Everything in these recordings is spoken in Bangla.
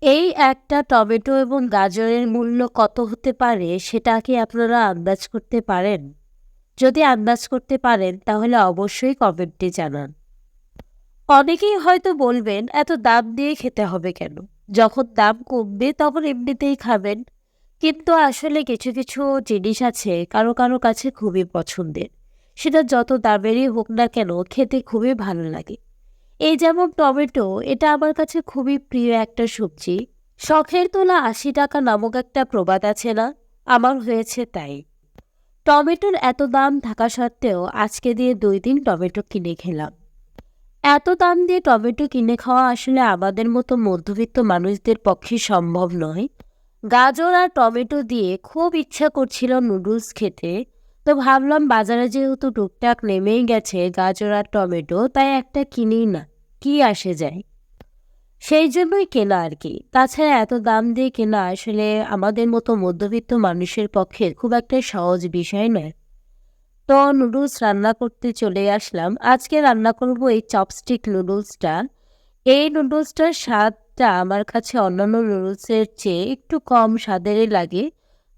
এই একটা টমেটো এবং গাজরের মূল্য কত হতে পারে সেটা কি আপনারা আন্দাজ করতে পারেন? যদি আন্দাজ করতে পারেন, তাহলে অবশ্যই কমেন্টে জানান। অনেকেই হয়তো বলবেন, এত দাম দিয়ে খেতে হবে কেন? যখন দাম কমবে তখন এমনিতেই খাবেন। কিন্তু আসলে কিছু কিছু জিনিস আছে কারও কারও কাছে খুবই পছন্দের। সেটা যত দামেরই হোক না কেন খেতে খুবই ভালো লাগে। এই যেমন টমেটো, এটা আমার কাছে খুবই প্রিয় একটা সবজি। শখের তোলা আশি টাকা নামক একটা প্রবাদ আছে না? আমার হয়েছে তাই। টমেটোর এত দাম থাকা সত্ত্বেও আজকে দিয়ে দুই দিন টমেটো কিনে খেলাম। এত দাম দিয়ে টমেটো কিনে খাওয়া আসলে আমাদের মতো মধ্যবিত্ত মানুষদের পক্ষে সম্ভব নয়। গাজর আর টমেটো দিয়ে খুব ইচ্ছা করছিল নুডলস খেতে। তো ভাবলাম বাজারে যেহেতু টুকটাক নেমেই গেছে গাজর আর টমেটো, তাই একটা কিনেই না, কি আসে যায়? সেই জন্যই কেনা আর কি। তাছাড়া এত দাম দিয়ে কেনা আসলে আমাদের মতো মধ্যবিত্ত মানুষের পক্ষে খুব একটা সহজ বিষয় নয়। তো নুডলস রান্না করতে চলে আসলাম। আজকে রান্না করব এই চপস্টিক নুডলসটা। এই নুডলসটার স্বাদটা আমার কাছে অন্যান্য নুডলসের চেয়ে একটু কম স্বাদেরই লাগে।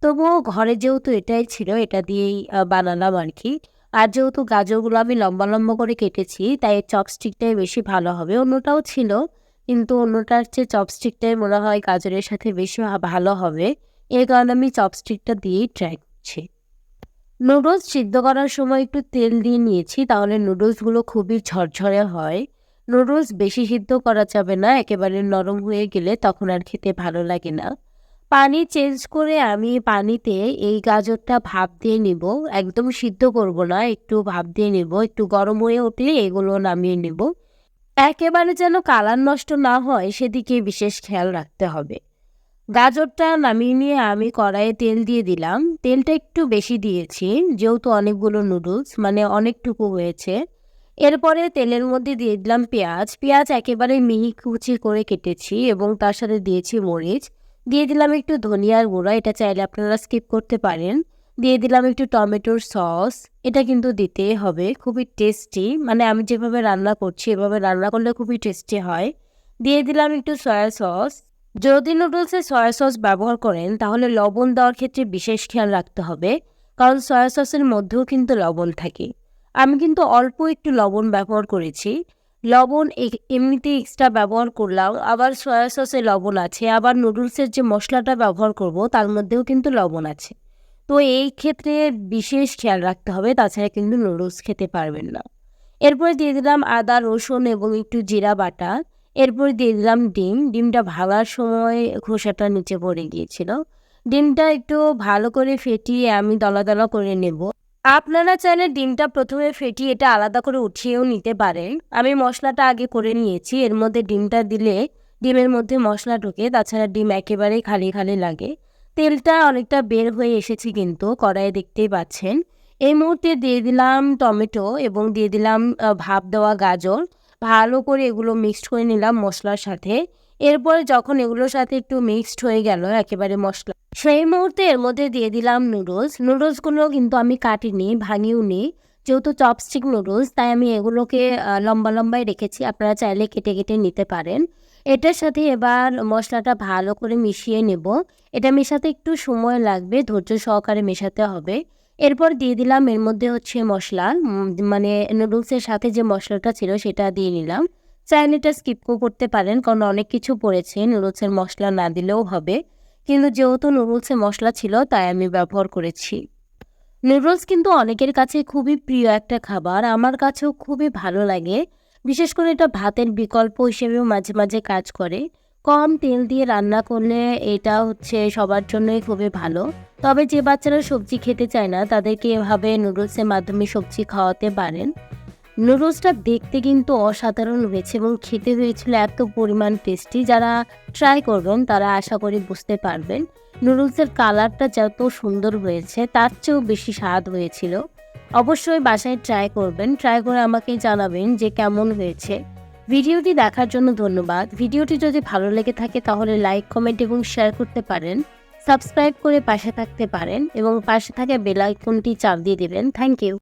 তবুও ঘরে যেহেতু এটাই ছিল, এটা দিয়েই বানালাম আর কি আর যেহেতু গাজরগুলো আমি লম্বা লম্বা করে কেটেছি, তাই চপস্টিকটাই বেশি ভালো হবে। অন্যটাও ছিল, কিন্তু অন্যটার চেয়ে চপস্টিকটাই মনে হয় গাজরের সাথে বেশি ভালো হবে। এই কারণে আমি চপস্টিকটা দিয়েই ট্রাই করছি। নুডলস সিদ্ধ করার সময় একটু তেল দিয়ে নিয়েছি, তাহলে নুডলসগুলো খুবই ঝরঝরে হয়। নুডলস বেশি সিদ্ধ করা যাবে না, একেবারে নরম হয়ে গেলে তখন আর খেতে ভালো লাগে না। পানি চেঞ্জ করে আমি পানিতে এই গাজরটা ভাপ দিয়ে নিব। একদম সিদ্ধ করব না, একটু ভাপ দিয়ে নিব, একটু গরম হয়ে উঠলে এগুলো নামিয়ে নেব। একেবারে যেন কালার নষ্ট না হয়, সেদিকে বিশেষ খেয়াল রাখতে হবে। গাজরটা নামিয়ে নিয়ে আমি কড়াইয়ে তেল দিয়ে দিলাম। তেলটা একটু বেশি দিয়েছি, যেহেতু অনেকগুলো নুডলস মানে অনেকটুকু হয়েছে। এরপরে তেলের মধ্যে দিয়ে দিলাম পেঁয়াজ। পেঁয়াজ একেবারে মিহি কুচি করে কেটেছি এবং তার সাথে দিয়েছি মরিচ। দিয়ে দিলাম একটু ধনিয়ার গুঁড়া, এটা চাইলে আপনারা স্কিপ করতে পারেন। দিয়ে দিলাম একটু টমেটোর সস, এটা কিন্তু দিতেই হবে, খুবই টেস্টি। মানে আমি যেভাবে রান্না করছি, এভাবে রান্না করলে খুবই টেস্টি হয়। দিয়ে দিলাম একটু সয়া সস। যদি নুডলসে সয়া সস ব্যবহার করেন, তাহলে লবণ দেওয়ার ক্ষেত্রে বিশেষ খেয়াল রাখতে হবে, কারণ সয়া সসের মধ্যেও কিন্তু লবণ থাকে। আমি কিন্তু অল্প একটু লবণ ব্যবহার করেছি। লবণ এমনিতে এক্সট্রা ব্যবহার করলাম, আবার সয়া সসে লবণ আছে, আবার নুডলসের যে মশলাটা ব্যবহার করব, তার মধ্যেও কিন্তু লবণ আছে। তো এই ক্ষেত্রে বিশেষ খেয়াল রাখতে হবে, তাছাড়া কিন্তু নুডলস খেতে পারবেন না। এরপরে দিয়ে দিলাম আদা, রসুন এবং একটু জিরা বাটা। এরপর দিয়ে দিলাম ডিম। ডিমটা ভাঙার সময় খোসাটা নিচে পড়ে গিয়েছিল। ডিমটা একটু ভালো করে ফেটিয়ে আমি দলা দলা করে নেব। আপনারা চাইলে ডিমটা প্রথমে ফেটিয়ে এটা আলাদা করে উঠিয়েও নিতে পারেন। আমি মশলাটা আগে করে নিয়েছি। এর মধ্যে ডিমটা দিলে ডিমের মধ্যে মশলা ঢোকে, তাছাড়া ডিম একেবারেই খালি খালি লাগে। তেলটা অনেকটা বের হয়ে এসেছে কিন্তু, কড়াইয়ে দেখতেই পাচ্ছেন। এই মুহূর্তে দিয়ে দিলাম টমেটো এবং দিয়ে দিলাম ভাপ দেওয়া গাজর। ভালো করে এগুলো মিক্সড করে নিলাম মশলার সাথে। এরপরে যখন এগুলোর সাথে একটু মিক্সড হয়ে গেল, একেবারে মশলা। সেই মুহূর্তে এর মধ্যে দিয়ে দিলাম নুডলস নুডলসগুলো কিন্তু আমি কাটিনি, ভাঙিও নি। যেহেতু চপস্টিক নুডলস তাই আমি এগুলোকে লম্বা লম্বাই রেখেছি। আপনারা চাইলে কেটে কেটে নিতে পারেন। এটার সাথে এবার মশলাটা ভালো করে মিশিয়ে নেব। এটা মেশাতে একটু সময় লাগবে, ধৈর্য সহকারে মেশাতে হবে। এরপর দিয়ে দিলাম এর মধ্যে হচ্ছে মশলা মানে নুডলসের সাথে যে মশলাটা ছিল সেটা দিয়ে নিলাম। চাইলে এটা স্কিপও করতে পারেন, কারণ অনেক কিছু পড়েছে, নুডলসের মশলা না দিলেও হবে। কিন্তু যেহেতু নুডলসে মশলা ছিল, তাই আমি ব্যবহার করেছি। নুডলস কিন্তু অনেকের কাছে খুবই প্রিয় একটা খাবার, আমার কাছেও খুবই ভালো লাগে। বিশেষ করে এটা ভাতের বিকল্প হিসেবেও মাঝে মাঝে কাজ করে। কম তেল দিয়ে রান্না করলে এটা হচ্ছে সবার জন্যই খুবই ভালো। তবে যে বাচ্চারা সবজি খেতে চায় না, তাদেরকে এভাবে নুডলসের মাধ্যমে সবজি খাওয়াতে পারেন। নুডলসটা দেখতে কিন্তু অসাধারণ হয়েছে এবং খেতে হয়েছিল এত পরিমাণ টেস্টি যারা ট্রাই করবেন, তারা আশা করি বুঝতে পারবেন। নুডলসের কালারটা যত সুন্দর হয়েছে, তার চেয়েও বেশি স্বাদ হয়েছিল। অবশ্যই বাসায় ট্রাই করবেন। ট্রাই করে আমাকে জানাবেন যে কেমন হয়েছে। ভিডিওটি দেখার জন্য ধন্যবাদ। ভিডিওটি যদি ভালো লেগে থাকে তাহলে লাইক, কমেন্ট এবং শেয়ার করতে পারেন। সাবস্ক্রাইব করে পাশে থাকতে পারেন এবং পাশে থাকা বেল আইকনটি চাপ দিয়ে দেবেন। Thank you.